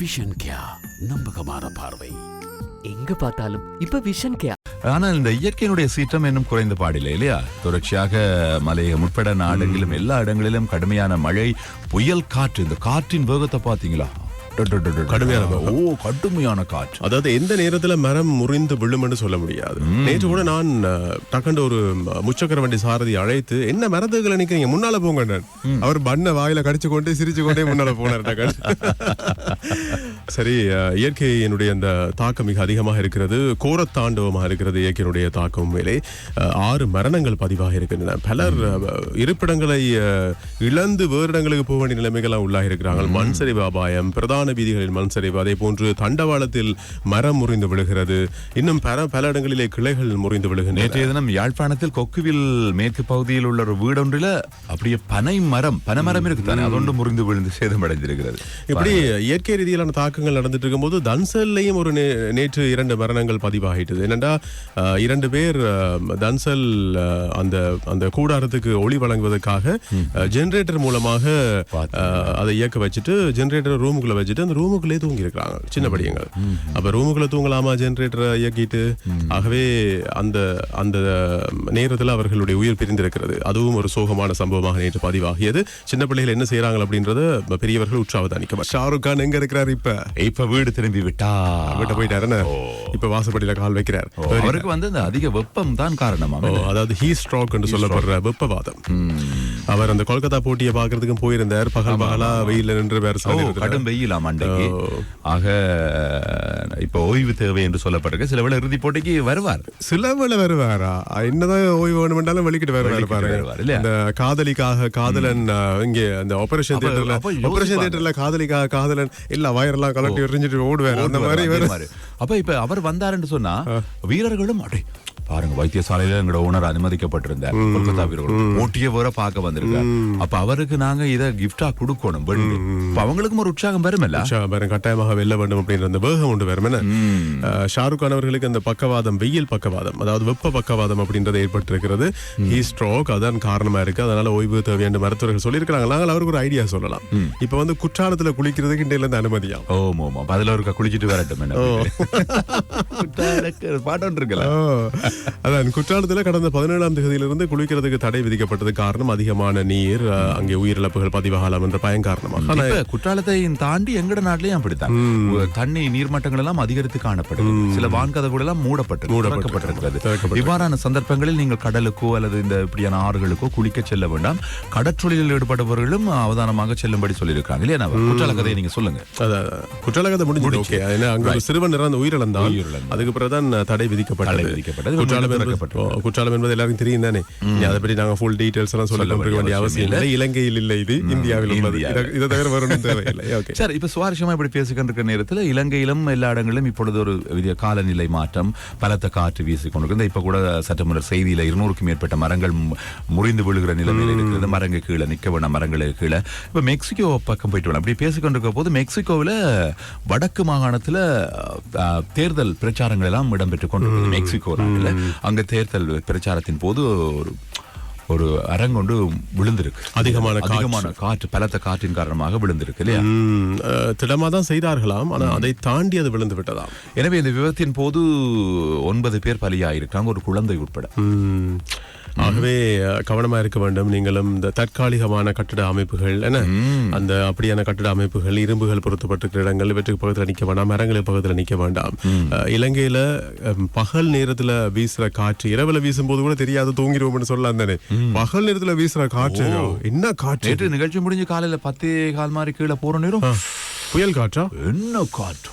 Vision கியா நம்பகமான பார்வை. எங்க பார்த்தாலும் இப்ப விஷன் கே ஆனால் இந்த இயற்கையினுடைய சீற்றம் இன்னும் குறைந்த பாடில்லை இல்லையா? தொடர்ச்சியாக மலையகம் உட்பட நாடுகளிலும் எல்லா இடங்களிலும் கடுமையான மழை புயல் காற்று இந்த காற்றின் வேகத்தை பாத்தீங்களா கடுமையான ஓ கடுமையான காற்று. அதாவது எந்த நேரத்துல மரம் முறிந்து விழும்னு சொல்ல முடியாது. நேற்று கூட நான் டக்குன்னு ஒரு முச்சக்கர வண்டி சாரதி அழைத்து என்ன மரத்துக்களை நிக்கிறீங்க? முன்னால போங்க அவர் பண்ண வாயில கடிச்சு கொண்டே சிரிச்சு கொண்டே முன்னால போனார் டக்குன்னு. சரி இயற்கையினுடைய அந்த தாக்கம் மிக அதிகமாக இருக்கிறது. கோரத்தாண்டவமாக இருக்கிறது இயற்கையினுடைய தாக்கம் மேலே. அஹ், ஆறு மரணங்கள் பதிவாக இருக்கின்றன. பலர் இருப்பிடங்களை இழந்து வேறு இடங்களுக்கு போக வேண்டிய நிலைமைகள்லாம் உள்ளாகி இருக்கிறாங்க மண் சரிவு அபாயம் பிரதான வீதிகளில் மண் சரிவு. அதே போன்று தண்டவாளத்தில் மரம் முறிந்து விழுகிறது. இன்னும் பல பல இடங்களிலே கிளைகள் முறிந்து விழுகின்றன. நேற்றைய தினம் யாழ்ப்பாணத்தில் கொக்குவில் மேற்கு பகுதியில் உள்ள ஒரு வீடொன்றில் அப்படியே பனை மரம் பனைமரம் இருக்குதானே? அதொன்று முறிந்து விழுந்து சேதமடைந்திருக்கிறது. இப்படி இயற்கை ரீதியிலான தாக்கங்கள் நடந்துட்டு இருக்கும்போது தன்சல்லையும் ஒரு நேற்று இரண்டு மரணங்கள் பதிவாகிட்டது. என்னடா அஹ், இரண்டு பேர் தன்சல் அந்த அந்த கூடாரத்துக்கு ஒளி வழங்குவதற்காக ஜெனரேட்டர் மூலமாக அதை இயக்க வச்சுட்டு ஜெனரேட்டர் ரூமுக்குள்ள வச்சுட்டு அந்த ரூமுக்குள்ளே தூங்கி இருக்கிறாங்க சின்ன படியங்கள். அப்ப ரூமுக்குள்ள தூங்கலாமா ஜெனரேட்டரை இயக்கிட்டு? ஆகவே அந்த அந்த நேரத்தில் அவர்களுடைய உயிர் பிரிந்திருக்கிறது. அதுவும் ஒரு சோகமான சம்பவமாக நேற்று பதிவாகியது. சின்ன பிள்ளைகள் என்ன செய்யறாங்க அப்படின்றத பெரியவர்கள் உற்சாவதானிக்க ஷாருக் கான் எங்க இருக்கிறார் இப்ப? இப்ப வீடு திரும்பி விட்டா? வீட்டை போயிட்டாருன்னு இப்ப வாசப்படியில கால் வைக்கிறார். அவருக்கு வந்து இந்த அதிக வெப்பம் தான் காரணமா? ஓ, அதாவது ஹீ ஸ்ட்ரோக் என்று சொல்லப்படுற வெப்பவாதம். அவர் அந்த கொல்கத்தா போட்டியை பாக்குறதுக்கும் போயிருந்தார். பகல் பகலா வெயில்ல நின்று வேற. கடும் வெயிலாம் அண்டைக்கு ஆக இப்ப ஓய்வு தேவை என்று சொல்லப்பட்டிருக்கு. சில வேளை இறுதி போட்டிக்கு வருவார். சில வேளை வருவாரா? என்னதான் ஓய்வு வேணுமென்றாலும் வெளிக்கிட்டு வருவாரு பாருங்க? இந்த காதலிக்காக காதலன் இங்க அந்த ஆபரேஷன் தியேட்டர்ல. ஆபரேஷன் தியேட்டர்ல காதலிக்காக காதலன் இல்ல வயரெல்லாம் கலட்டி எறிஞ்சிட்டு ஓடுவாரு. அந்த மாதிரி. அப்ப இப்ப அவர் வந்தாருன்னு சொன்னா வீரர்களும் அடே பாருங்க வைத்தியசாலையில எங்களோட ஓனர் அனுமதிக்கப்பட்டிருந்தார். கொல்கத்தா வீரர்கள் போட்டியை வேற பார்க்க வந்திருக்கார். அப்ப அவருக்கு நாங்க இத கிஃப்டா கொடுக்கணும் அப்ப அவங்களுக்கும் ஒரு உற்சாகம் வருமல்ல பாருங்க, கட்டாயமாக வெல்ல வேண்டும் அப்படின்ற அந்த வேகம் உண்டு என்ன அஹ், ஷாருக் கான் அவர்களுக்கு அந்த பக்கவாதம் வெயில் பக்கவாதம் அதாவது வெப்ப பக்கவாதம் அப்படின்றது ஏற்பட்டிருக்கிறது. ஹீ ஸ்ட்ரோக் அதான் காரணமா இருக்கு. அதனால ஓய்வு தேவை என்று மருத்துவர்கள் சொல்லியிருக்கிறாங்க. நாங்கள் அவருக்கு ஒரு ஐடியா சொல்லலாம். இப்ப வந்து குற்றாலத்துல குளிக்கிறதுக்கு இன்றையில இருந்து அனுமதியாம் ஓ மோமா. அப்ப அதுல ஒரு குளிச்சிட்டு வரட்டும் பாட்டம் இருக்குல்ல? அதான் குற்றாலத்துல கடந்த பதினேழாம் தேதியிலிருந்து குளிக்கிறதுக்கு தடை விதிக்கப்பட்டது காரணம் அதிகமான நீர் அங்கே உயிரிழப்புகள் பதிவாகலாம் என்ற பயம் காரணமாக. குற்றாலத்தை தாண்டி எங்கட நாட்டிலயும் அப்படித்தான். தண்ணி நீர்மட்டங்கள் எல்லாம் அதிகரித்து காணப்படுது. சில வான்கதவுகள் எல்லாம் மூடப்பட்டு திறக்கப்பட்டிருக்கிறது. இவ்வாறான சந்தர்ப்பங்களில் நீங்கள் கடலுக்கோ அல்லது இந்த இப்படியான ஆறுகளுக்கோ குளிக்க செல்ல வேண்டாம். கடற்றொழிலில் ஈடுபடுபவர்களும் அவதானமாக செல்லும்படி சொல்லியிருக்காங்க இல்லையா குற்றால கதையை நீங்க சொல்லுங்க. குற்றால கதை முடிஞ்சது ஓகே. அங்க ஒரு சிறுவன் இறந்து உயிரிழந்தான். அதுக்கு பிறகுதான் தடை தடை விதிக்கப்பட்டது. குற்றாலம் என்பது குற்றாலம் என்பது எல்லாருக்கும் தெரியும் தானே அதை பற்றி நாங்க ஃபுல் டீடைல்ஸ் எல்லாம் சொல்ல வேண்டிய அவசியம் இல்லை இலங்கையில் இல்லை இது இந்தியாவில் உள்ளது. இதை- தவிர வரணும் தேவையில்லை ஓகே சரி இப்ப சுவாரஸ்யமா இப்படி பேசிக்கொண்டிருக்கிற நேரத்தில் இலங்கையிலும் எல்லா இடங்களிலும் இப்பொழுது ஒரு காலநிலை மாற்றம் பலத்த காற்று வீசிக் கொண்டிருக்கிறது இப்ப கூட முன்னர் செய்தியில இருநூறுக்கும் மேற்பட்ட மரங்கள் முறிந்து விழுகிற நிலைமையில் இருக்கிறது மரங்கள் கீழே நிக்க வேண்டாம் மரங்களுக்கு கீழே இப்ப மெக்சிகோ பக்கம் போயிட்டு வரலாம் அப்படி பேசிக்கொண்டிருக்க போது மெக்சிகோவில் வடக்கு மாகாணத்துல தேர்தல் பிரச்சாரங்கள் எல்லாம் இடம்பெற்றுக் கொண்டிருக்கிறது மெக்சிகோ நாட்டில் அங்க தேர்தல் பிரச்சாரத்தின் போது ஒரு ஒரு அரங்கொண்டு விழுந்திருக்கு. அதிகமான காற்று. அதிகமான காற்று பலத்த காற்றின் காரணமாக விழுந்திருக்கு இல்லையா? ம், அஹ், திடமா தான் செய்தார்களாம் ஆனா அதை தாண்டி அது விழுந்து விட்டதாம். எனவே இந்த விபத்தின் போது ஒன்பது பேர் பலியாயிருக்காங்க ஒரு குழந்தை உட்பட. ஆகவே கவனமா இருக்க வேண்டும். நீங்களும் இந்த தற்காலிகமான கட்டிட அமைப்புகள் என்ன? அந்த அப்படியான கட்டிட அமைப்புகள் இரும்புகள் பொருத்தப்பட்டிருக்கிற இடங்கள் இவற்றுக்கு பக்கத்துல நிக்க வேண்டாம் மரங்களுக்கு பக்கத்துல நிக்க வேண்டாம். இலங்கையில பகல் நேரத்துல வீசுற காற்று இரவுல வீசும்போது கூட தெரியாது தூங்கிடுவோம்னு சொல்லலாம் தானே? பகல் நேரத்துல வீசுற காற்று என்ன காற்று? நிகழ்ச்சி முடிஞ்சு காலையில பத்தே கால் மாதிரி கீழே போற நேரம். புயல் காற்றா? என்ன காற்று?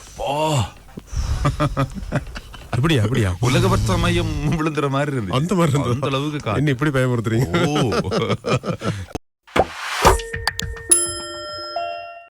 அப்படியா அப்படியா? உலகபட்ச மையம் விழுந்துற மாதிரி இருந்துச்சு அந்த மாதிரி? அந்த அளவுக்கு என்ன இப்படி பயமுறுத்துறீங்க?